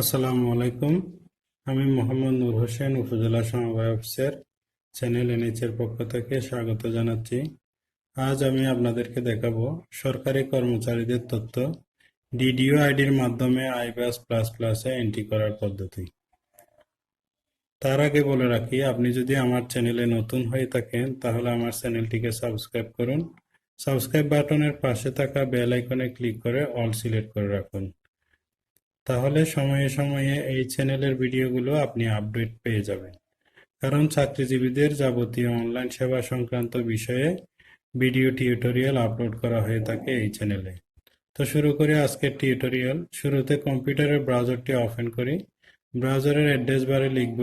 আসসালামু আলাইকুম। আমি মোহাম্মদ নূর হোসেন, উপজেলা সমবায় অফিসার চ্যানেল এনএইচের পক্ষ থেকে স্বাগত জানাচ্ছি। আজ আমি আপনাদেরকে দেখাবো সরকারি কর্মচারীদের তথ্য ডিডিও আইডির মাধ্যমে আইবাস প্লাস প্লাসে এন্ট্রি করার পদ্ধতি। তার আগে বলে রাখি, আপনি যদি আমার চ্যানেলে নতুন হয়ে থাকেন, তাহলে আমার চ্যানেলটিকে সাবস্ক্রাইব করুন। সাবস্ক্রাইব বাটনের পাশে থাকা বেল আইকনে ক্লিক করে অল সিলেক্ট করে রাখুন। তাহলে সময়ে সময়ে এই চ্যানেলের ভিডিওগুলো আপনি আপডেট পেয়ে যাবেন। কারণ চাকরিজীবীদের যাবতীয় অনলাইন সেবা সংক্রান্ত বিষয়ে ভিডিও টিউটোরিয়াল আপলোড করা হয়ে থাকে এই চ্যানেলে। তো শুরু করি আজকের টিউটোরিয়াল। শুরুতে কম্পিউটারের ব্রাউজারটি ওপেন করি। ব্রাউজারের অ্যাড্রেস বারে লিখব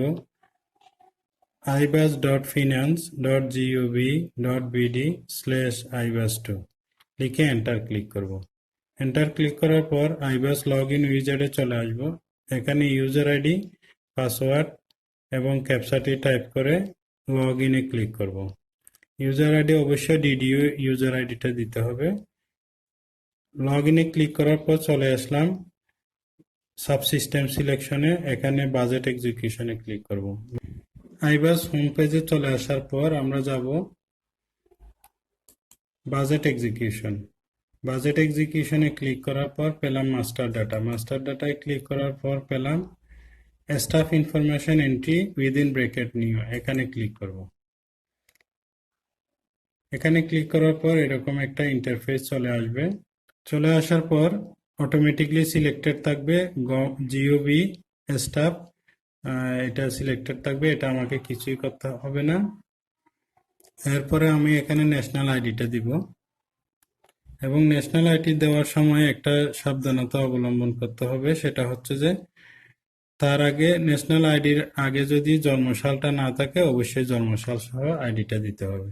IBAS dot finance dot GOV dot BD slash IBAS two লিখে এন্টার ক্লিক করব। এন্টার ক্লিক করার পর আইবাস লগ ইন উইজার্ডে চলে আসব। এখানে ইউজার আইডি পাসওয়ার্ড এবং ক্যাপচাটি টাইপ করে লগ ইনে ক্লিক করব। ইউজার আইডি অবশ্যই ডিডিও ইউজার আইডিটা দিতে হবে। লগ ইনে ক্লিক করার পর চলে আসলাম সাবসিস্টেম সিলেকশনে এখানে বাজেট এক্সিকিউশনে ক্লিক করব। আইবাস হোম পেজে চলে আসার পর আমরা যাব বাজেট এক্সিকিউশন বাজেট এক্সিকিউশনে ক্লিক করার পর পেলাম মাস্টার ডাটা। মাস্টার ডাটায় ক্লিক করার পর পেলাম staff information entry within bracket new. এখানে ক্লিক করব। এখানে ক্লিক করার পর এরকম একটা ইন্টারফেস চলে আসবে। চলে আসার পর অটোমেটিকলি সিলেক্টেড থাকবে জিওবি স্টাফ এটা সিলেক্টেড থাকবে, এটা আমাকে কিছুই করতে হবে না। এরপরে আমি এখানে ন্যাশনাল আইডিটা দিব। এবং ন্যাশনাল আইটি দেওয়ার সময় একটা সাবধানতা অবলম্বন করতে হবে। সেটা হচ্ছে যে, তার আগে ন্যাশনাল আইডির আগে যদি জন্মশালটা না থাকে, অবশ্যই জন্মশাল সহ আইডিটা দিতে হবে।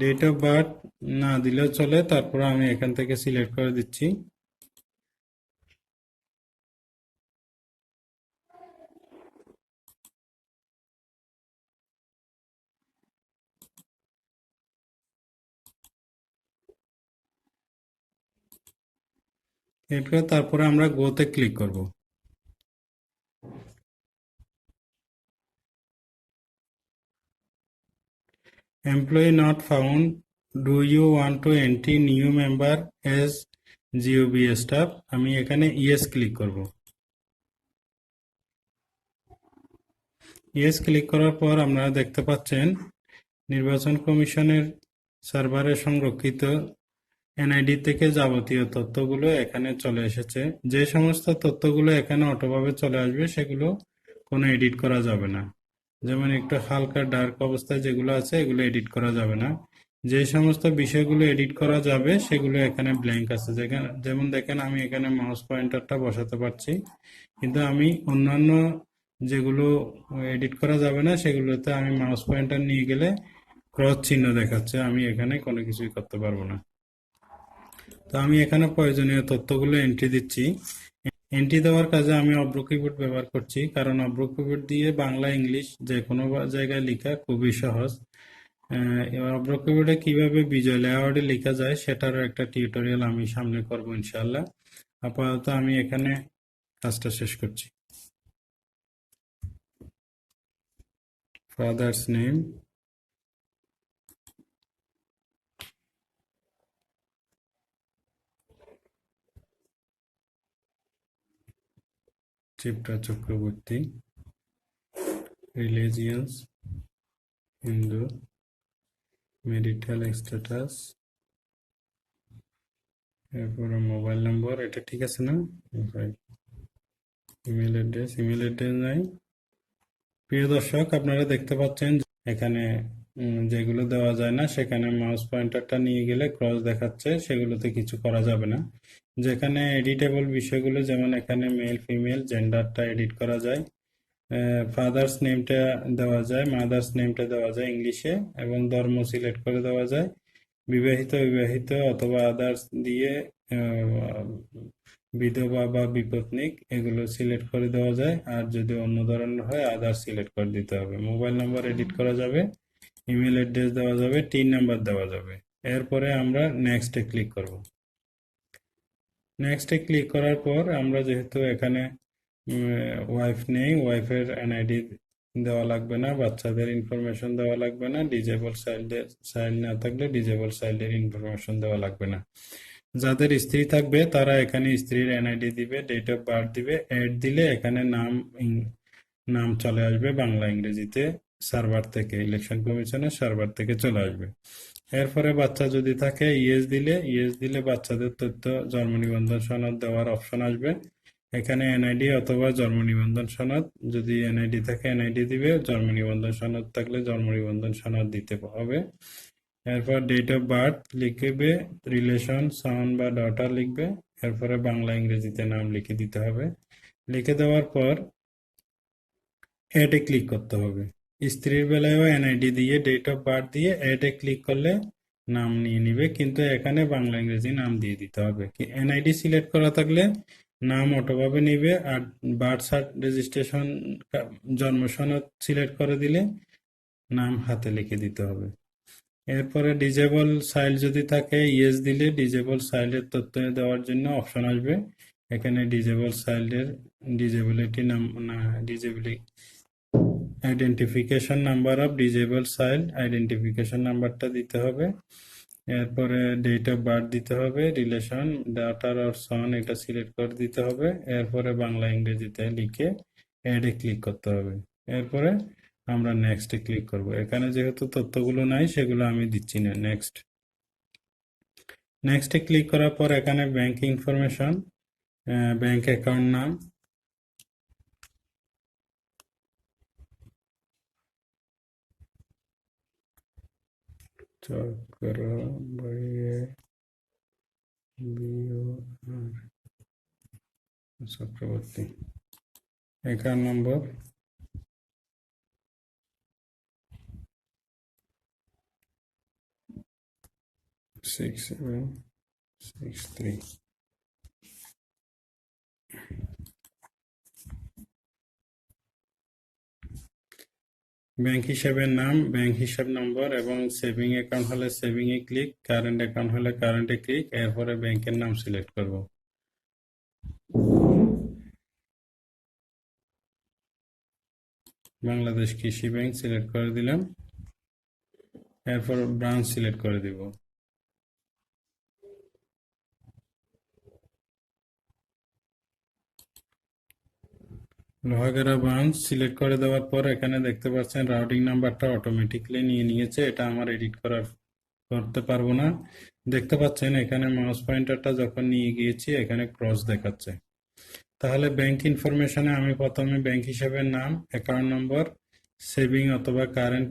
ডেট অফ বার্থ না দিলেও চলে, তারপর আমি এখান থেকে সিলেক্ট করে দিচ্ছি। তারপরে আমরা গোতে ক্লিক করব। Employee not found. Do you want to enter new member as GOB staff? আমি এখানে ইয়েস ক্লিক করব ইয়েস ক্লিক করার পর আপনারা দেখতে পাচ্ছেন, নির্বাচন কমিশনের সার্ভারে সংরক্ষিত এনআইডি থেকে যাবতীয় তথ্যগুলো এখানে চলে এসেছে যে সমস্ত তথ্যগুলো এখানে অটোভাবে চলে আসবে, সেগুলো কোনো এডিট করা যাবে না যেমন একটু হালকা ডার্ক অবস্থায় যেগুলো আছে, এগুলো এডিট করা যাবে না। যে সমস্ত বিষয়গুলো এডিট করা যাবে, সেগুলো এখানে ব্ল্যাঙ্ক আছে। যেখানে, যেমন দেখেন, আমি এখানে মাউস পয়েন্টারটা বসাতে পারছি। কিন্তু আমি অন্যান্য যেগুলো এডিট করা যাবে না, সেগুলোতে আমি মাউস পয়েন্টার নিয়ে গেলে ক্রস চিহ্ন দেখাচ্ছে। আমি এখানে কোনো কিছুই করতে পারব না। তো আমি এখানে প্রয়োজনীয় তথ্যগুলো এন্ট্রি দিচ্ছি। এন্ট্রি দেওয়ার কাজে আমি অব্র কিবোর্ড ব্যবহার করছি, কারণ অব্র কিবোর্ড দিয়ে বাংলা, ইংলিশ যে কোনো জায়গায় লেখা খুবই সহজ। অব্র কিবোর্ডে কীভাবে বিজয় লেআউটে লেখা যায় সেটারও একটা টিউটোরিয়াল আমি সামনে করব ইনশাল্লাহ আপাতত আমি এখানে কাজটা শেষ করছি। Father's name Chitra Chakraborty religions Hindu marital status এরপরে মোবাইল নম্বর এটা ঠিক আছে না? ইমেল অ্যাড্রেস ইমেল অ্যাড্রেস নাই। প্রিয় দর্শক, আপনারা দেখতে পাচ্ছেন এখানে যেগুলো দেওয়া যায় না, সেখানে মাউস পয়েন্টারটা নিয়ে গেলে ক্রস দেখাচ্ছে, সেগুলোতে কিছু করা যাবে না। যেখানে এডিটেবল বিষয়গুলো, যেমন এখানে মেল, ফিমেল, জেন্ডারটা এডিট করা যায়। ফাদার্স নেমটা দেওয়া যায়, মাদার্স নেমটা দেওয়া যায় ইংলিশে, এবং ধর্ম সিলেক্ট করে দেওয়া যায়। বিবাহিত বিবাহিত অথবা আদার্স দিয়ে বিধবা বা বিপত্নিক এগুলো সিলেক্ট করে দেওয়া যায়। আর যদি অন্য ধরনের হয় আদার্স সিলেক্ট করে দিতে হবে। মোবাইল নাম্বার এডিট করা যাবে, ইমেল অ্যাড্রেস দেওয়া যাবে, টিন নাম্বার দেওয়া যাবে। এরপরে আমরা নেক্সটে ক্লিক করব। নেক্সটে ক্লিক করার পর আমরা যেহেতু এখানে ওয়াইফ নেই ওয়াইফের এনআইডি দেওয়া লাগবে না, বাচ্চাদের ইনফরমেশন দেওয়া লাগবে না ডিজেবল চাইল্ডের চাইল্ড না থাকলে ডিজেবল চাইল্ডের ইনফরমেশন দেওয়া লাগবে না। যাদের স্ত্রী থাকবে, তারা এখানে স্ত্রীর এনআইডি দিবে ডেট অফ বার্থ দিবে অ্যাড দিলে এখানে নাম নাম চলে আসবে বাংলা ইংরেজিতে সার্ভার থেকে ইলেকশন কমিশনের সার্ভার থেকে চলে আসবে। এরপরে বাচ্চা যদি থাকে ইয়েস দিলে ইয়েস দিলে বাচ্চাদের তথ্য জন্ম নিবন্ধন সনদ দেওয়ার অপশন আসবে। এখানে এনআইডি অথবা জন্ম নিবন্ধন সনদ, যদি এনআইডি থাকে এনআইডি দিবে। জন্ম নিবন্ধন সনদ থাকলে জন্ম নিবন্ধন সনদ দিতে হবে। এরপর ডেট অফ বার্থ লিখবে রিলেশন সন বা ডটার লিখবে। এরপরে বাংলা, ইংরেজিতে নাম লিখে দিতে হবে। লিখে দেওয়ার পর অ্যাডে ক্লিক করতে হবে। স্ত্রীর বেলায়ও এনআইডি দিয়ে ডেট অফ বার্থ দিয়ে অ্যাডে ক্লিক করলে নাম নিয়ে নিবে, কিন্তু এখানে বাংলা ইংরেজি নাম দিয়ে দিতে হবে। কি এনআইডি সিলেক্ট করা থাকলে নাম অটোভাবে নিবে আর বার্থ সার্ট রেজিস্ট্রেশন জন্ম সনদ সিলেক্ট করে দিলে নাম হাতে লিখে দিতে হবে। এরপরে ডিজেবল সাইল যদি থাকে ইয়েস দিলে ডিজেবল সাইলের তথ্য দেওয়ার জন্য অপশন আসবে। এখানে ডিজেবল চাইল্ডের ডিজেবিলিটি নাম, না disability identification number of disable child identification নাম্বারটা দিতে হবে। এরপরে ডেট অফ বার্থ দিতে হবে রিলেশন ডাটার অর সন এটা সিলেক্ট করে দিতে হবে। এরপরে বাংলা ইংরেজিতে লিখে অ্যাডে ক্লিক করতে হবে। এরপরে আমরা নেক্সটে ক্লিক করব। এখানে যেহেতু তথ্যগুলো নাই, সেগুলো আমি দিচ্ছি না। নেক্সট নেক্সটে ক্লিক করার পর এখানে ব্যাংক ইনফরমেশন ব্যাংক অ্যাকাউন্ট নাম Chakraborty bio Chakraborty account number six seven six three bank হিসাবের নাম, ব্যাংক হিসাব নম্বর এবং সেভিং অ্যাকাউন্ট হলে সেভিং এ ক্লিক, কারেন্ট অ্যাকাউন্ট হলে কারেন্টে ক্লিক, এরপরে ব্যাংকের নাম সিলেক্ট করব। বাংলাদেশ কৃষি ব্যাংক সিলেক্ট করে দিলাম। এরপর ব্রাঞ্চ সিলেক্ট করে দিব। লোহাগাড়া ব্রাঞ্চ সিলেক্ট করে দেওয়ার পর এখানে দেখতে পাচ্ছেন রাউটিং নাম্বারটা অটোমেটিকলি নিয়ে নিয়েছে। এটা আমার এডিট করার করতে পারব না। দেখতে পাচ্ছেন এখানে মাউস পয়েন্টারটা যখন নিয়ে গিয়েছি, এখানে ক্রস দেখাচ্ছে। তাহলে ব্যাংক ইনফরমেশনে আমি প্রথমে ব্যাংক হিসাবের নাম অ্যাকাউন্ট নম্বর সেভিং অথবা কারেন্ট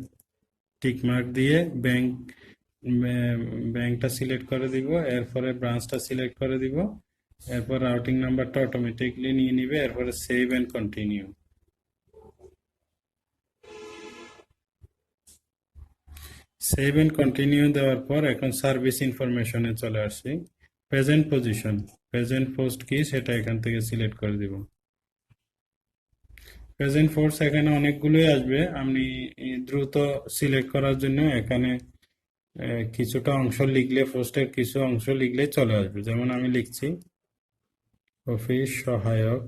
টিকমার্ক দিয়ে ব্যাংক ব্যাংকটা সিলেক্ট করে দিব। এরপরে ব্রাঞ্চটা সিলেক্ট করে দিব। এরপর রাউটিং নাম্বারটা অটোমেটিকলি নিয়ে নিবে, এরপরে save and continue save and continue দেওয়ার পর এখন সার্ভিস ইনফরমেশনে চলে আসছি প্রেজেন্ট পজিশন প্রেজেন্ট পোস্ট কি সেটা এখান থেকে সিলেক্ট করে দিব। প্রেজেন্ট ফোর্স এখানে অনেকগুলোই আসবে আপনি দ্রুত সিলেক্ট করার জন্য এখানে কিছুটা অংশ লিখলে পোস্টের কিছু অংশ লিখলে চলে আসবে। যেমন আমি লিখছি অফিস সহায়ক।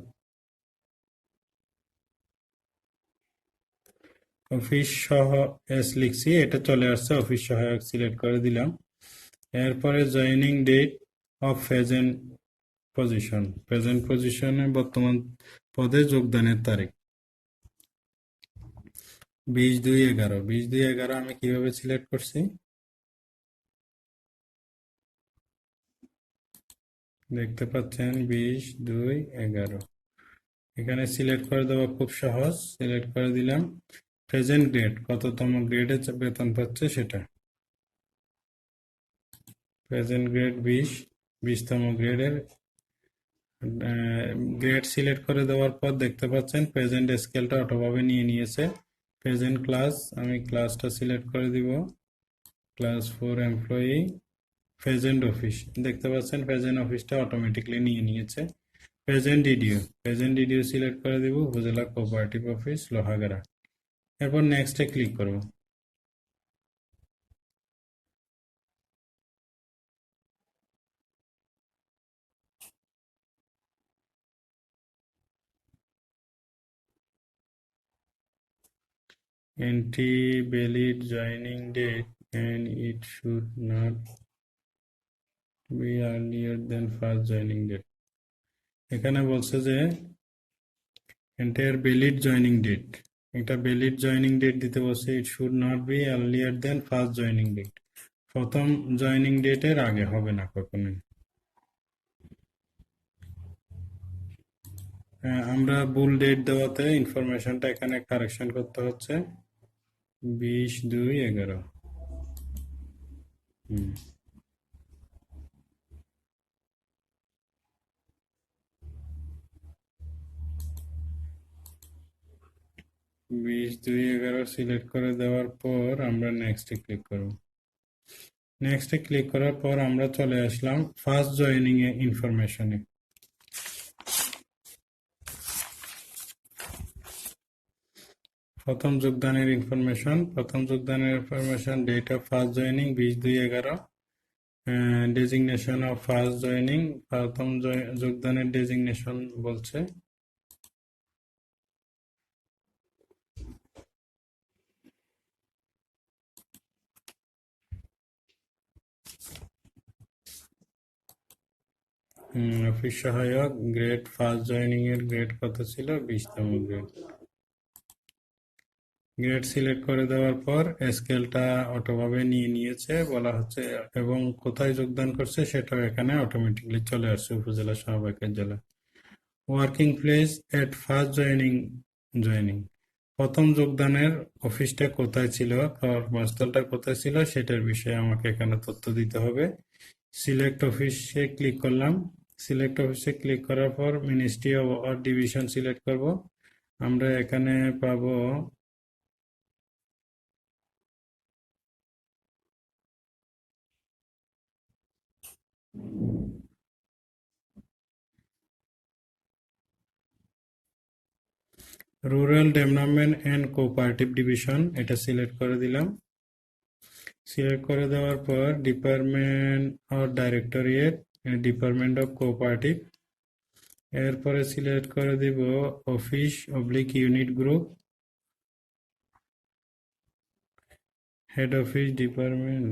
অফিস সহ এস লিখছি, এটা চলে আসছে, অফিস সহায়ক সিলেক্ট করে দিলাম। এরপরে joining date of present position. Present পজিশনে বর্তমান পদে যোগদানের তারিখ। বিশ দুই এগারো। বিশ দুই এগারো আমি কীভাবে সিলেক্ট করছি? দেখতে পাচ্ছেন বিশ, দুই, এগারো। এখানে সিলেক্ট করে দেওয়া খুব সহজ। সিলেক্ট করে দিলাম। প্রেজেন্ট গ্রেড কততম গ্রেডে বেতন পাচ্ছে সেটা। প্রেজেন্ট গ্রেড বিশ, বিশতম গ্রেডের গ্রেড সিলেক্ট করে দেওয়ার পর দেখতে পাচ্ছেন প্রেজেন্ট স্কেলটা অটোভাবে নিয়ে নিয়েছে। প্রেজেন্ট ক্লাস আমি ক্লাসটা সিলেক্ট করে দিব। Class four employee present office দেখতে পাচ্ছেন প্রেজেন্ট অফিসটা অটোমেটিকলি নিয়ে নিয়েছে। Present DDO present DDO select করে দিব। উপজেলা কোঅপারেটিভ অফিস লোহাগাড়া এরপর নেক্সটে ক্লিক করব। Entry valid joining date and it should not be earlier than first joining date. এখানে বলছে যে এন্টায়ার ভ্যালিড জয়নিং ডেট এটা ভ্যালিড জয়নিং ডেট দিতে বলছে it should not be earlier than first joining date প্রথম joining ডেটের আগে হবে না কখনোই। হ্যাঁ, আমরা ভুল ডেট দেওয়াতে ইনফরমেশনটা এখানে কারেকশন করতে হচ্ছে। বিশ দুই এগারো। হুম। বিশ দুই এগারো সিলেক্ট করে দেওয়ার পর আমরা নেক্সটে ক্লিক করব। নেক্সটে ক্লিক করার পর আমরা চলে আসলাম ফার্স্ট জয়েনিং এ ইনফরমেশনে প্রথম যোগদানের ইনফরমেশন প্রথম যোগদানের information date of first joining বিশ দুই এগারো ডেজিগনেশন অফ ফার্স্ট জয়েনিং প্রথম যোগদানের ডেজিগনেশন বলছে। অফিস সহায়ক গ্রেড ফার্স্ট জয়েনিং এর গ্রেড কত ছিল? বিশতম গ্রেড গ্রেড সিলেক্ট করে দেওয়ার পর স্কেলটা অটোভাবে নিয়ে নিয়েছে, বলা হচ্ছে, এবং কোথায় যোগদান করছে সেটাও এখানে অটোমেটিকলি চলে আসছে, উপজেলা সহায়কের জেলা। Working place at first joining joining প্রথম যোগদানের অফিসটা কোথায় ছিল, কর্মস্থলটা কোথায় ছিল, সেটার বিষয়ে আমাকে এখানে তথ্য দিতে হবে। সিলেক্ট অফিসে ক্লিক করলাম। সিলেক্ট অফিসে ক্লিক করার পর মিনিস্ট্রি অফ ডিভিশন সিলেক্ট করব। আমরা এখানে পাব rural development and cooperative division এটা সিলেক্ট করে দিলাম। সিলেক্ট করে দেওয়ার পর department or directorate department of cooperative এরপরে সিলেক্ট করে দিব office oblique unit group head office department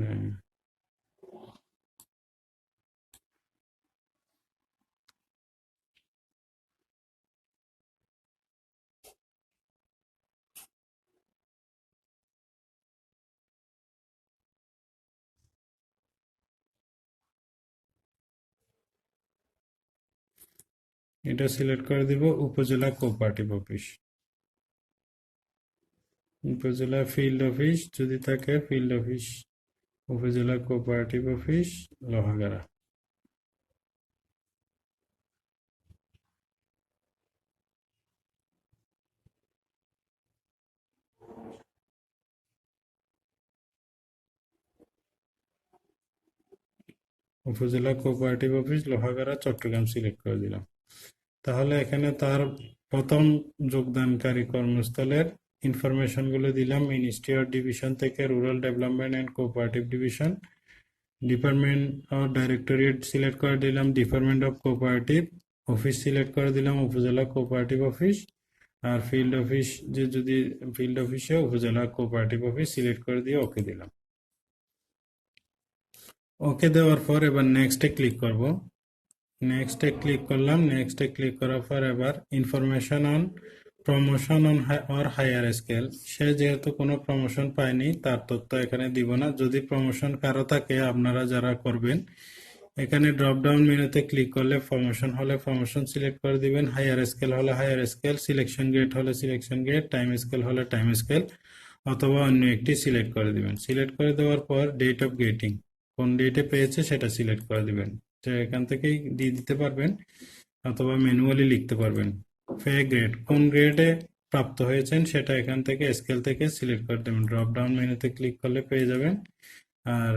এটা সিলেক্ট করে দিব উপজেলা কোঅপারেটিভ অফিস। উপজেলা ফিল্ড অফিস যদি থাকে ফিল্ড অফিস উপজেলা কোঅপারেটিভ অফিস লোহাগাড়া। উপজেলা cooperative office Lohagara, Chattogram select করে দিলাম। তাহলে এখানে তার প্রথম যোগদানকারী কর্মস্থলের ইনফরমেশনগুলো দিলাম মিনিস্ট্রি অফ ডিভিশন থেকে rural development and cooperative division department of directorate select করে দিলাম department of cooperative office select করে দিলাম, উপজেলা কোঅপারেটিভ অফিস আর ফিল্ড অফিস যে যদি ফিল্ড অফিসে উপজেলা কোঅপারেটিভ অফিস সিলেক্ট করে দিয়ে ওকে দিলাম। ওকে দেওয়ার পর এবার নেক্সটে ক্লিক করব। নেক্সটে ক্লিক করলাম। নেক্সটে ক্লিক করার পর এবার information on promotion on or higher scale সে যেহেতু কোনো প্রমোশন পায়নি, তার তথ্য এখানে দিব না। যদি প্রমোশন কারও থাকে, আপনারা যারা করবেন, এখানে ড্রপ ডাউন মেনুতে ক্লিক করলে প্রমোশন হলে প্রমোশন সিলেক্ট করে দিবেন। হায়ার স্কেল হলে হায়ার স্কেল সিলেকশন গ্রেড হলে সিলেকশন গ্রেড টাইম স্কেল হলে টাইম স্কেল অথবা অন্য একটি সিলেক্ট করে দিবেন। সিলেক্ট করে দেওয়ার পর ডেট অফ গেটিং কোন ডেটে পেয়েছে সেটা সিলেক্ট করে দিবেন। এখান থেকেই দিয়ে দিতে পারবেন, অথবা ম্যানুয়ালি লিখতে পারবেন। ফে গ্রেড কোন গ্রেডে প্রাপ্ত হয়েছেন সেটা এখান থেকে স্কেল থেকে সিলেক্ট করে দেবেন। ড্রপ ডাউন মেনুতে ক্লিক করলে পেয়ে যাবেন। আর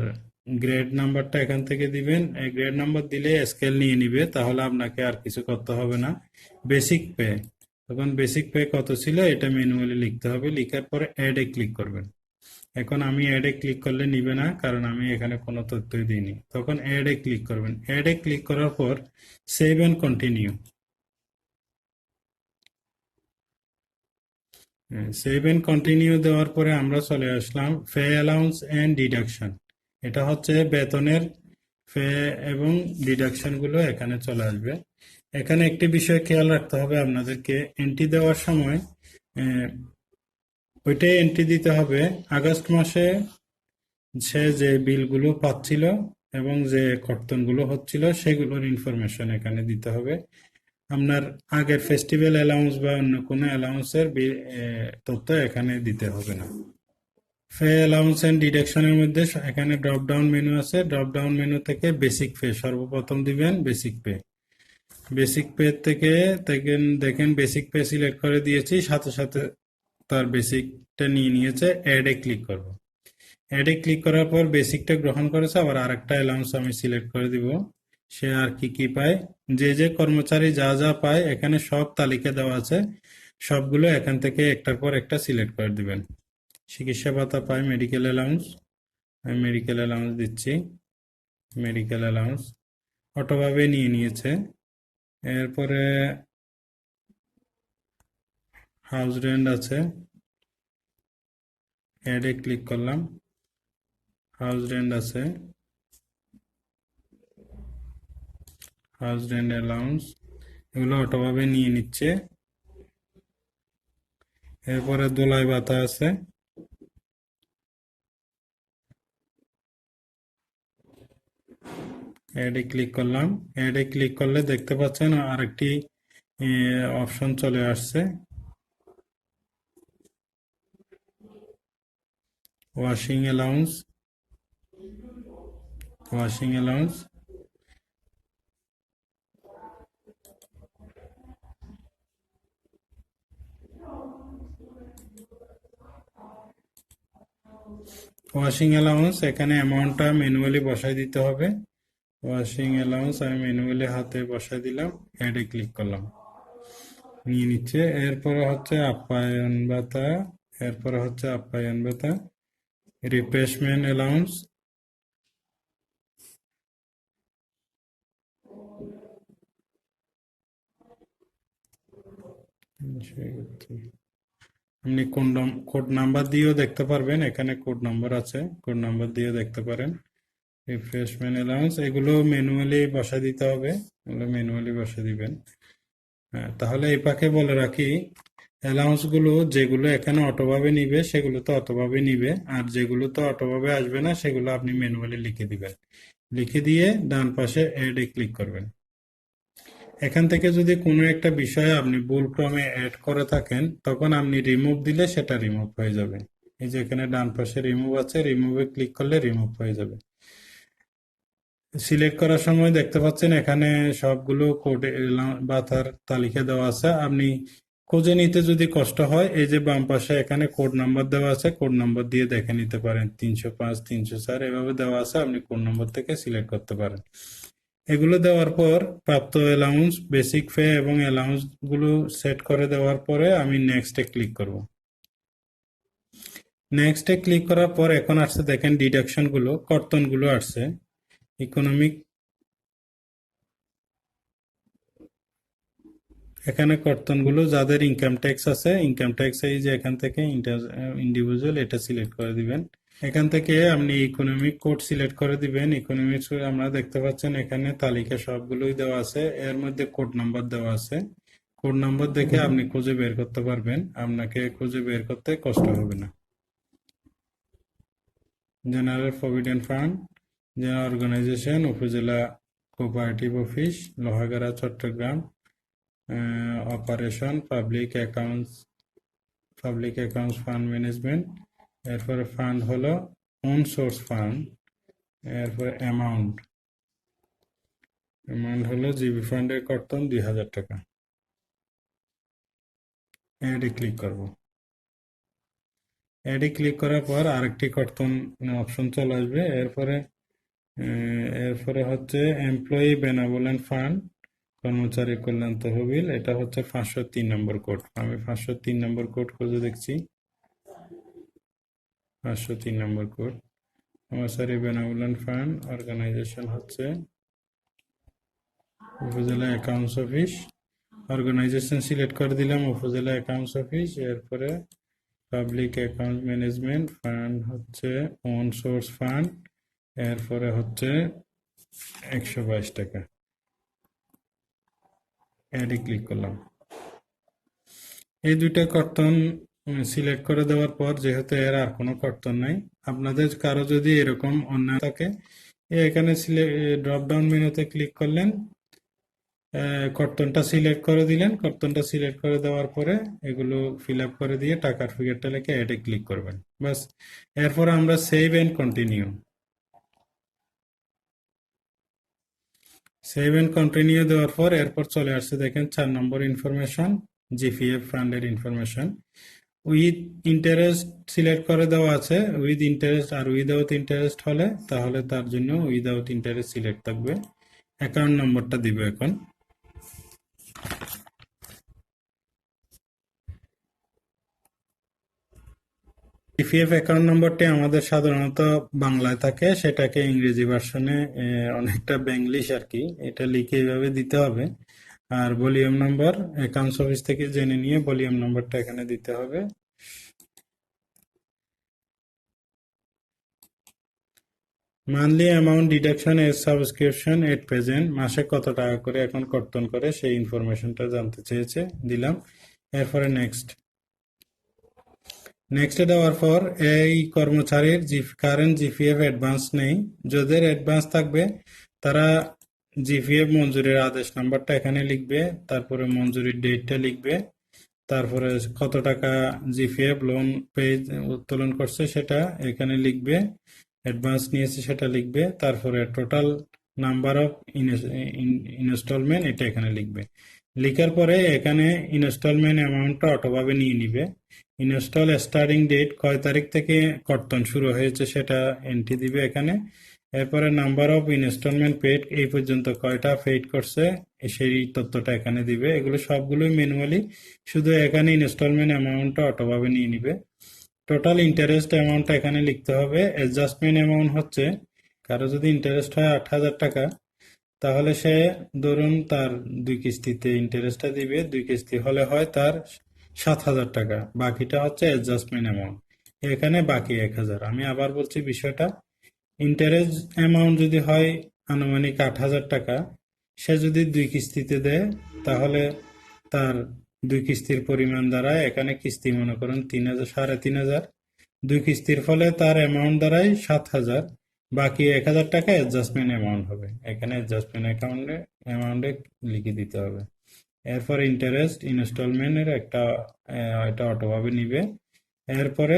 গ্রেড নাম্বারটা এখান থেকে দিবেন। গ্রেড নাম্বার দিলে স্কেল নিয়ে নিবে, তাহলে আপনাকে আর কিছু করতে হবে না। বেসিক পে তখন বেসিক পে কত ছিল এটা ম্যানুয়ালি লিখতে হবে। লিখার পরে অ্যাডে ক্লিক করবেন। এখন আমি অ্যাডে ক্লিক করলে নিবে না, কারণ আমি এখানে কোনো তথ্যই দিইনি। তখন অ্যাডে ক্লিক করবেন। অ্যাডে ক্লিক করার পর save and continue save and continue দেওয়ার পরে আমরা চলে আসলাম ফে অ্যালাউন্স এন্ড ডিডাকশন এটা হচ্ছে বেতনের ফে এবং ডিডাকশনগুলো এখানে চলে আসবে। এখানে একটি বিষয় খেয়াল রাখতে হবে আপনাদেরকে। এন্ট্রি দেওয়ার সময় ওইটাই এন্ট্রি দিতে হবে। আগস্ট মাসে সে যে বিলগুলো পাচ্ছিল এবং যে কর্তনগুলো হচ্ছিল, সেগুলোর ইনফরমেশন এখানে দিতে হবে। আপনার আগের ফেস্টিভ্যাল অ্যালাউন্স বা অন্য কোনো অ্যালাউন্সের তথ্য এখানে দিতে হবে না। ফে অ্যালাউন্স অ্যান্ড ডিডাকশনের মধ্যে এখানে ড্রপ ডাউন মেনু আছে। ড্রপ ডাউন মেনু থেকে বেসিক পে সর্বপ্রথম দিবেন বেসিক পে বেসিক পে থেকে দেখেন দেখেন বেসিক পে সিলেক্ট করে দিয়েছি, সাথে সাথে তার বেসিকটা নিয়ে নিয়েছে অ্যাডে ক্লিক করব। অ্যাডে ক্লিক করার পর বেসিকটা গ্রহণ করেছে, আবার আরেকটা অ্যালাউন্স আমি সিলেক্ট করে দিব। সে আর কি কি পায়? যে যে কর্মচারী যা যা পায়, এখানে সব তালিকা দেওয়া আছে। সবগুলো এখান থেকে একটার পর একটা সিলেক্ট করে দিবেন। চিকিৎসা ভাতা পায় মেডিকেল অ্যালাউন্স আমি মেডিকেল অ্যালাউন্স দিচ্ছি। মেডিকেল অ্যালাউন্স অটোভাবে নিয়ে নিয়েছে। এরপরে হাউস রেন্ট আছে। অ্যাডে ক্লিক করলাম। হাউস রেন্ট আছে। হাউস রেন্ট অ্যালাউন্স এগুলো অটোভাবে নিয়ে নিচ্ছে। এরপরে দোলাই ভাতা আছে। অ্যাডে ক্লিক করলাম। অ্যাডে ক্লিক করলে দেখতে পাচ্ছেন আরেকটি অপশন চলে আসছে। Washing allowance washing allowance washing allowance এখানে অ্যামাউন্টটা ম্যানুয়ালি বসাই দিতে হবে। ওয়াশিং অ্যালাউন্স আমি ম্যানুয়ালি হাতে বসাই দিলাম অ্যাডে ক্লিক করলাম। নিয়ে নিচ্ছে, এরপরে হচ্ছে আপ্যায়ন ভাতা, এরপরে হচ্ছে আপ্যায়ন ভাতা। রিপ্লেসমেন্ট অ্যালাউন্স আপনি কোড কোড নাম্বার দিয়েও দেখতে পারবেন এখানে কোড নাম্বার আছে কোড নাম্বার দিয়ে দেখতে পারেন। রিফ্রেশমেন্ট অ্যালাউন্স এগুলো ম্যানুয়ালি বসা দিতে হবে এগুলো ম্যানুয়ালি বসা দিবেন। হ্যাঁ, তাহলে এই পাকে বলে রাখি অ্যালাউন্সগুলো যেগুলো এখানে অটোভাবে নিবে, সেগুলো তো অটোভাবে নিবে। আর যেগুলো তো অটোভাবে আসবে না, সেগুলো আপনি ম্যানুয়ালি লিখে দিবেন। লিখে দিয়ে ডান পাশে এ ক্লিক করবেন। এখান থেকে যদি কোনো একটা বিষয়ে আপনি ভুল ক্রমে অ্যাড করে থাকেন, তখন আপনি রিমুভ দিলে সেটা রিমুভ হয়ে যাবে। এই যে এখানে ডান পাশে রিমুভ আছে রিমুভে ক্লিক করলে রিমুভ হয়ে যাবে। সিলেক্ট করার সময় দেখতে পাচ্ছেন এখানে সবগুলো কোড বা তার তালিকা দেওয়া আছে। আপনি খুঁজে নিতে যদি কষ্ট হয়, এই যে বাম পাশে এখানে কোড নাম্বার দেওয়া আছে কোড নাম্বার দিয়ে দেখে নিতে পারেন। তিনশো পাঁচ, তিনশো চার, এভাবে দেওয়া আছে, আপনি কোড নম্বর থেকে সিলেক্ট করতে পারেন। এগুলো দেওয়ার পর প্রাপ্ত অ্যালাউন্স বেসিক পে এবং অ্যালাউন্সগুলো সেট করে দেওয়ার পরে আমি নেক্সটে ক্লিক করব। নেক্সটে ক্লিক করার পর এখন আসছে, দেখেন ডিডাকশনগুলো, কর্তনগুলো আসছে। ইকোনমিক এখানে কর্তনগুলো যাদের ইনকাম ট্যাক্স আছে ইনকাম ট্যাক্স এই যে এখান থেকে ইন্ডিভিজুয়াল এটা সিলেক্ট করে দিবেন। এখান থেকে আপনি ইকোনমিক কোড সিলেক্ট করে দিবেন। ইকোনমিক আমরা দেখতে পাচ্ছেন এখানে তালিকা সবগুলোই দেওয়া আছে। এর মধ্যে কোড নাম্বার দেওয়া আছে। কোড নাম্বার দেখে আপনি খুঁজে বের করতে পারবেন। আপনাকে খুঁজে বের করতে কষ্ট হবে না। General provident fund general organization উপজেলা cooperative office Lohagara, Chattogram. Operation public accounts public accounts fund management এরপরে ফান্ড হলো ওন সোর্স ফান্ড এরপরে অ্যামাউন্ট অ্যামাউন্ট হলো জিবি ফান্ডের কর্তন দুই হাজার টাকা। অ্যাডে ক্লিক করব। অ্যাডে ক্লিক করার পর আরেকটি কর্তন অপশন চলে আসবে। এরপরে এরপরে হচ্ছে এমপ্লয়ি বেনাভোলেন্ট ফান্ড কর্মচারী কল্যাণ তহবিল, এটা হচ্ছে পাঁচশো তিন নম্বর কোড। আমি পাঁচশো তিন নম্বর কোড খুঁজে দেখছি। পাঁচশো তিন নম্বর কোড। কর্মচারী বেনাভোলেন্ট ফান্ড, অর্গানাইজেশন হচ্ছে উপজেলা অ্যাকাউন্টস অফিস। অর্গানাইজেশন সিলেক্ট করে দিলাম উপজেলা অ্যাকাউন্টস অফিস। এরপরে পাবলিক অ্যাকাউন্ট ম্যানেজমেন্ট ফান্ড হচ্ছে ওন সোর্স ফান্ড। এরপরে হচ্ছে একশো বাইশ টাকা। অ্যাডে ক্লিক করলাম। এই দুইটা কর্তন সিলেক্ট করে দেওয়ার পর যেহেতু এর আর কোনো কর্তন নাই, আপনাদের কারও যদি এরকম অন্যায় থাকে এখানে ড্রপ ডাউন মেনুতে ক্লিক করলেন কর্তনটা সিলেক্ট করে দিলেন, কর্তনটা সিলেক্ট করে দেওয়ার পরে এগুলো ফিল আপ করে দিয়ে টাকার ফিগারটা লিখে অ্যাডে ক্লিক করবেন। বাস এরপর আমরা save and continue save and continue দেওয়ার পর এরপর চলে আসছে দেখেন চার নম্বর ইনফরমেশন জিপিএফ ফান্ডের ইনফরমেশন উইথ ইন্টারেস্ট সিলেক্ট করে দেওয়া আছে উইথ ইন্টারেস্ট আর উইদাউট ইন্টারেস্ট হলে তাহলে তার জন্য উইদাউট ইন্টারেস্ট সিলেক্ট থাকবে। অ্যাকাউন্ট নম্বরটা দিব এখন। ইপিএফ অ্যাকাউন্ট নম্বরটি আমাদের সাধারণত বাংলায় থাকে, সেটাকে ইংরেজি ভার্সনে অনেকটা বেঙ্গলিশ আর কি এটা লিখে এইভাবে দিতে হবে। আর ভলিউম নাম্বার অ্যাকাউন্টস অফিস থেকে জেনে নিয়ে ভলিউম নাম্বারটা এখানে দিতে হবে। মান্থলি অ্যামাউন্ট ডিডাকশন এর সাবস্ক্রিপশন এট প্রেজেন্ট মাসে কত টাকা করে এখন কর্তন করে, সেই ইনফরমেশনটা জানতে চেয়েছে, দিলাম। এরপরে নেক্সট নেক্সটে দেওয়ার পর এই কর্মচারীর কারেন্ট জিপিএফ অ্যাডভান্স নেই। যাদের অ্যাডভান্স থাকবে, তারা জিপিএফ মঞ্জুরির আদেশ নাম্বারটা এখানে লিখবে, তারপরে মঞ্জুরির ডেটটা লিখবে, তারপরে কত টাকা জিপিএফ লোন পেয়ে উত্তোলন করছে সেটা এখানে লিখবে অ্যাডভান্স নিয়েছে সেটা লিখবে, তারপরে টোটাল নাম্বার অফ ইনস্টলমেন্ট এটা এখানে লিখবে। লিখার পরে এখানে ইনস্টলমেন্ট অ্যামাউন্টটা অটোভাবে নিয়ে নিবে। ইনস্টল স্টার্টিং ডেট কয় তারিখ থেকে কর্তন শুরু হয়েছে সেটা এন্ট্রি দিবে এখানে। এরপরে নাম্বার অফ ইনস্টলমেন্ট পেড এই পর্যন্ত কয়টা পেড করছে, সেই তথ্যটা এখানে দিবে। এগুলো সবগুলোই ম্যানুয়ালি শুধু এখানে ইনস্টলমেন্ট অ্যামাউন্টটা অটোভাবে নিয়ে নিবে। টোটাল ইন্টারেস্ট অ্যামাউন্টটা এখানে লিখতে হবে। অ্যাডজাস্টমেন্ট অ্যামাউন্ট হচ্ছে, কারও যদি ইন্টারেস্ট হয় আট হাজার টাকা, তাহলে সে ধরুন তার দুই কিস্তিতে ইন্টারেস্টটা দিবে। দুই কিস্তি হলে হয় তার সাত হাজার টাকা, বাকিটা হচ্ছে অ্যাডজাস্টমেন্ট অ্যামাউন্ট এখানে বাকি এক হাজার। আমি আবার বলছি বিষয়টা ইন্টারেস্ট অ্যামাউন্ট যদি হয় আনুমানিক আট হাজার টাকা, সে যদি দুই কিস্তিতে দেয়, তাহলে তার দুই কিস্তির পরিমাণ দ্বারা এখানে কিস্তি মনে করুন তিন হাজার, সাড়ে তিন হাজার। দুই কিস্তির ফলে তার অ্যামাউন্ট দাঁড়ায় সাত হাজার। বাকি এক হাজার টাকা অ্যাডজাস্টমেন্ট অ্যামাউন্ট হবে। এখানে অ্যাডজাস্টমেন্ট অ্যাকাউন্টে অ্যামাউন্টে লিখে দিতে হবে। এরপর ইন্টারেস্ট ইনস্টলমেন্টের একটা এটা অটোভাবে নিবে। এরপরে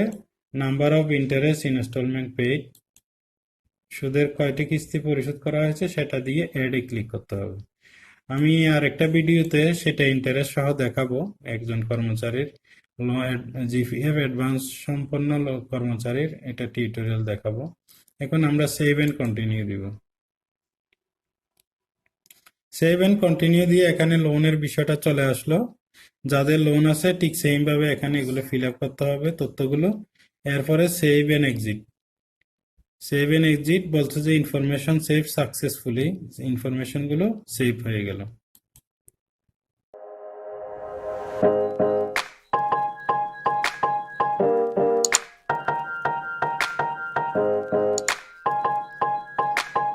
number of interest installment paid সুদের কয়টি কিস্তি পরিশোধ করা হয়েছে সেটা দিয়ে অ্যাডে ক্লিক করতে হবে। আমি আর একটা ভিডিওতে সেটা ইন্টারেস্ট সহ দেখাবো, একজন কর্মচারীর জিপিএফ অ্যাডভান্স সম্পন্ন কর্মচারীর এটা টিউটোরিয়াল দেখাবো। এখন আমরা সেভ এন্ড কন্টিনিউ দিব। সেভ অ্যান্ড কন্টিনিউ দিয়ে এখানে লোনের বিষয়টা চলে আসলো। যাদের লোন আছে, ঠিক সেম ভাবে এখানে এগুলো ফিল আপ করতে হবে তথ্যগুলো। এরপরে save and exit save and exit বলছে যে ইনফরমেশন সেভ সাকসেসফুলি ইনফরমেশনগুলো সেভ হয়ে গেল।